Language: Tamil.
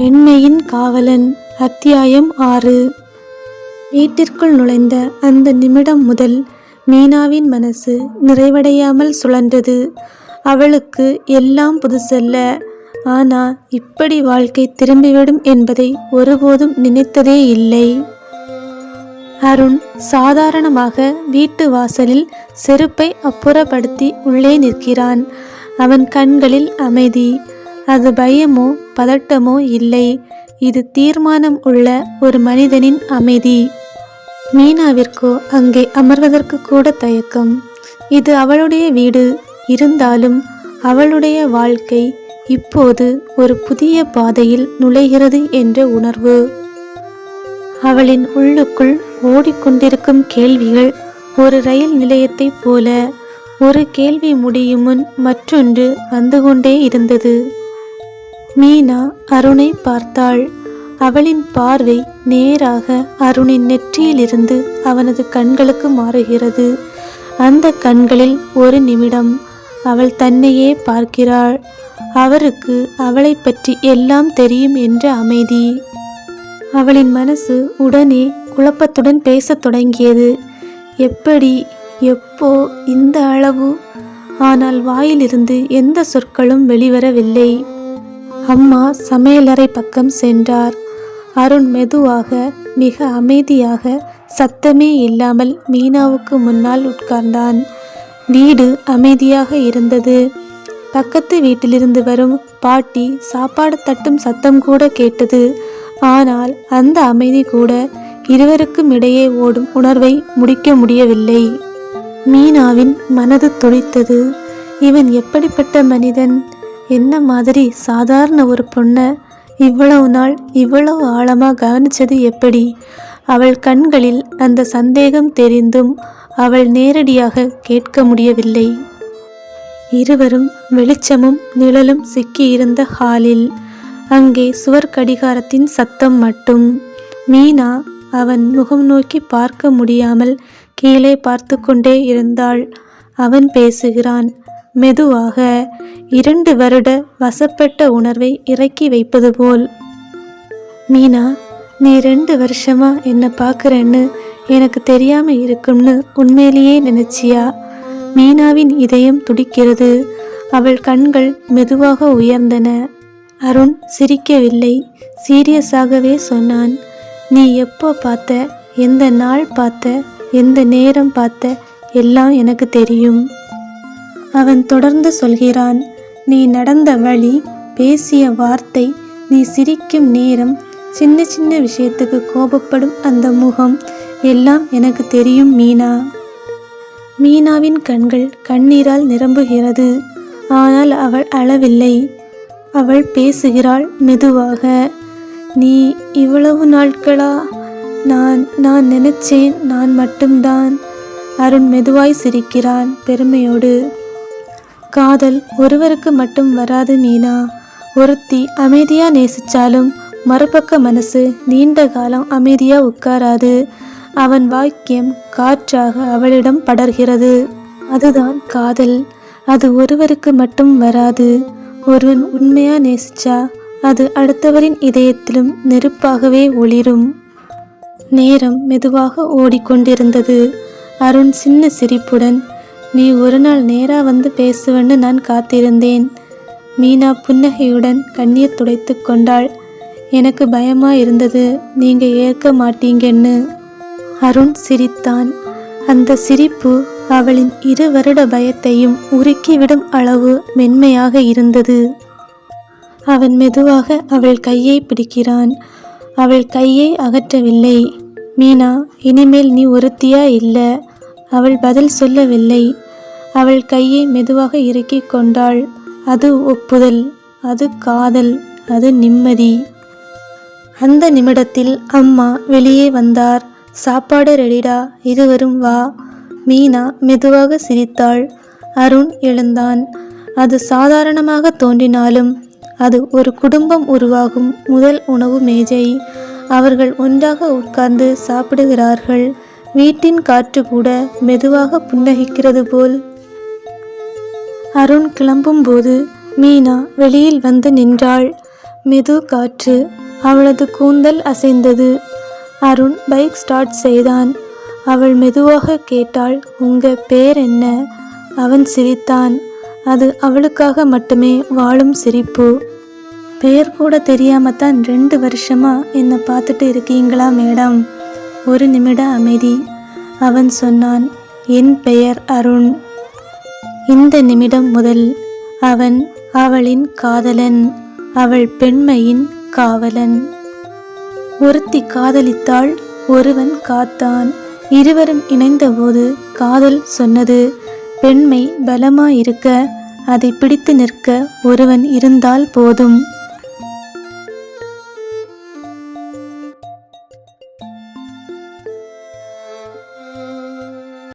பெண்மையின் காவலன் அத்தியாயம் ஆறு. வீட்டிற்குள் நுழைந்த அந்த நிமிடம் முதல் மீனாவின் மனசு நிறைவடையாமல் சுழன்றது. அவளுக்கு எல்லாம் புதுசல்ல. ஆனா இப்படி வாழ்க்கை திரும்பிவிடும் என்பதை ஒருபோதும் நினைத்ததே இல்லை. அருண் சாதாரணமாக வீட்டு வாசலில் செருப்பை அப்புறப்படுத்தி உள்ளே நிற்கிறான். அவன் கண்களில் அமைதி. அது பயமோ பதட்டமோ இல்லை. இது தீர்மானம் உள்ள ஒரு மனிதனின் அமைதி. மீனாவிற்கோ அங்கே அமர்வதற்கு கூட தயக்கம். இது அவளுடைய வீடு. இருந்தாலும் அவளுடைய வாழ்க்கை இப்போது ஒரு புதிய பாதையில் நுழைகிறது என்ற உணர்வு. அவளின் உள்ளுக்குள் ஓடிக்கொண்டிருக்கும் கேள்விகள் ஒரு ரயில் நிலையத்தைப் போல ஒரு கேள்வி முடியும் முன் மற்றொன்று வந்து கொண்டே இருந்தது. மீனா அருணை பார்த்தாள். அவளின் பார்வை நேராக அருணின் நெற்றியிலிருந்து அவனது கண்களுக்கு மாறுகிறது. அந்த கண்களில் ஒரு நிமிடம் அவள் தன்னையே பார்க்கிறாள். அவருக்கு அவளை பற்றி எல்லாம் தெரியும் என்ற அமைதி. அவளின் மனசு உடனே குழப்பத்துடன் பேசத் தொடங்கியது. எப்படி எப்போ இந்த அளவு? ஆனால் வாயிலிருந்து எந்த சொற்களும் வெளிவரவில்லை. அம்மா சமையலறை பக்கம் சென்றார். அருண் மெதுவாக மிக அமைதியாக சத்தமே இல்லாமல் மீனாவுக்கு முன்னால் உட்கார்ந்தான். வீடு அமைதியாக இருந்தது. பக்கத்து வீட்டிலிருந்து வரும் பாட்டி சாப்பாடு தட்டும் சத்தம் கூட கேட்டது. ஆனால் அந்த அமைதி கூட இருவருக்கும் இடையே ஓடும் உணர்வை முடிக்க முடியவில்லை. மீனாவின் மனது துடித்தது. இவன் எப்படிப்பட்ட மனிதன்? என்ன மாதிரி சாதாரண ஒரு பொண்ணை இவ்வளவு நாள் இவ்வளவு ஆழமாக கவனிச்சது எப்படி? அவள் கண்களில் அந்த சந்தேகம் தெரிந்தும் அவள் நேரடியாக கேட்க முடியவில்லை. இருவரும் வெளிச்சமும் நிழலும் சிக்கியிருந்த ஹாலில். அங்கே சுவர் கடிகாரத்தின் சத்தம் மட்டும். மீனா அவன் முகம் நோக்கி பார்க்க முடியாமல் கீழே பார்த்து கொண்டே இருந்தாள். அவன் பேசுகிறான் மெதுவாக இரண்டு வருட வசப்பட்ட உணர்வை இறக்கி வைப்பது போல். மீனா நீ ரெண்டு வருஷமா என்னை பார்க்குறேன்னு எனக்கு தெரியாம இருக்கும்னு உண்மையிலேயே நினைச்சியா? மீனாவின் இதயம் துடிக்கிறது. அவள் கண்கள் மெதுவாக உயர்ந்தன. அருண் சிரிக்கவில்லை. சீரியஸாகவே சொன்னான். நீ எப்போ பார்த்த? எந்த நாள் பார்த்த? எந்த நேரம் பார்த்த? எல்லாம் எனக்கு தெரியும். அவன் தொடர்ந்து சொல்கிறான் நீ நடந்த வழி பேசிய வார்த்தை நீ சிரிக்கும் நேரம் சின்ன சின்ன விஷயத்துக்கு கோபப்படும் அந்த முகம் எல்லாம் எனக்கு தெரியும் மீனா. மீனாவின் கண்கள் கண்ணீரால் நிரம்புகிறது. ஆனால் அவள் அளவில்லை அவள் பேசுகிறாள் மெதுவாக. நீ இவ்வளவு நாட்களா? நான் நான் நினைச்சேன் நான் மட்டும்தான். அருண் மெதுவாய் சிரிக்கிறான் பெருமையோடு. காதல் ஒருவருக்கு மட்டும் வராது மீனா. ஒருத்தி அமைதியா நேசிச்சாலும் மறுபக்க மனசு நீண்ட காலம் அமைதியா உட்காராது. அவன் வாக்கியம் காற்றாக அவளிடம் படர்கிறது. அதுதான் காதல். அது ஒருவருக்கு மட்டும் வராது. ஒருவன் உண்மையா நேசிச்சா அது அடுத்தவரின் இதயத்திலும் நெருப்பாகவே ஒளிரும். நேரம் மெதுவாக ஓடிக்கொண்டிருந்தது. அருண் சின்ன சிரிப்புடன் நீ ஒரு நாள் நேரா வந்து பேசுவன்னு நான் காத்திருந்தேன். மீனா புன்னகையுடன் கண்ணீர் துடைத்து கொண்டாள். எனக்கு பயமா இருந்தது. நீங்க ஏற்க மாட்டீங்கன்னு. அருண் சிரித்தான். அந்த சிரிப்பு அவளின் இரு வருட பயத்தையும் உருக்கிவிடும் அளவு மென்மையாக இருந்தது. அவன் மெதுவாக அவள் கையை பிடிக்கிறான். அவள் கையை அகற்றவில்லை. மீனா இனிமேல் நீ ஒருத்தியா இல்லை அவள் பதில் சொல்லவில்லை. அவள் கையை மெதுவாக இறுக்கி கொண்டாள். அது ஒப்புதல் அது காதல் அது நிம்மதி. அந்த நிமிடத்தில் அம்மா வெளியே வந்தார். சாப்பாடு ரெடிடா இருவரும் வா. மீனா மெதுவாக சிரித்தாள். அருண் எழுந்தான். அது சாதாரணமாக தோன்றினாலும் அது ஒரு குடும்பம் உருவாகும் முதல் உணவு மேஜை. அவர்கள் ஒன்றாக உட்கார்ந்து சாப்பிடுகிறார்கள். வீட்டின் காற்று கூட மெதுவாக புன்னகிக்கிறது போல் அருண் கிளம்பும்போது மீனா வெளியில் வந்து நின்றாள். மெது காற்று அவளது கூந்தல் அசைந்தது. அருண் பைக் ஸ்டார்ட் செய்தான். அவள் மெதுவாக கேட்டாள் உங்க பேர் என்ன? அவன் சிரித்தான். அது அவளுக்காக மட்டுமே வாழும் சிரிப்பு. பெயர் கூட தெரியாம தான் ரெண்டு வருஷமா என்னை பார்த்துட்டு இருக்கீங்களா மேடம்? ஒரு நிமிட அமைதி அவன் சொன்னான். என் பெயர் அருண். இந்த நிமிடம் முதல் அவன் அவளின் காதலன் அவள் பெண்மையின் காவலன். ஒருத்தி காதலித்தாள் ஒருவன் காத்தான். இருவரும் இணைந்தபோது காதல் சொன்னது பெண்மை பலமாயிருக்க அதை பிடித்து நிற்க ஒருவன் இருந்தால் போதும்.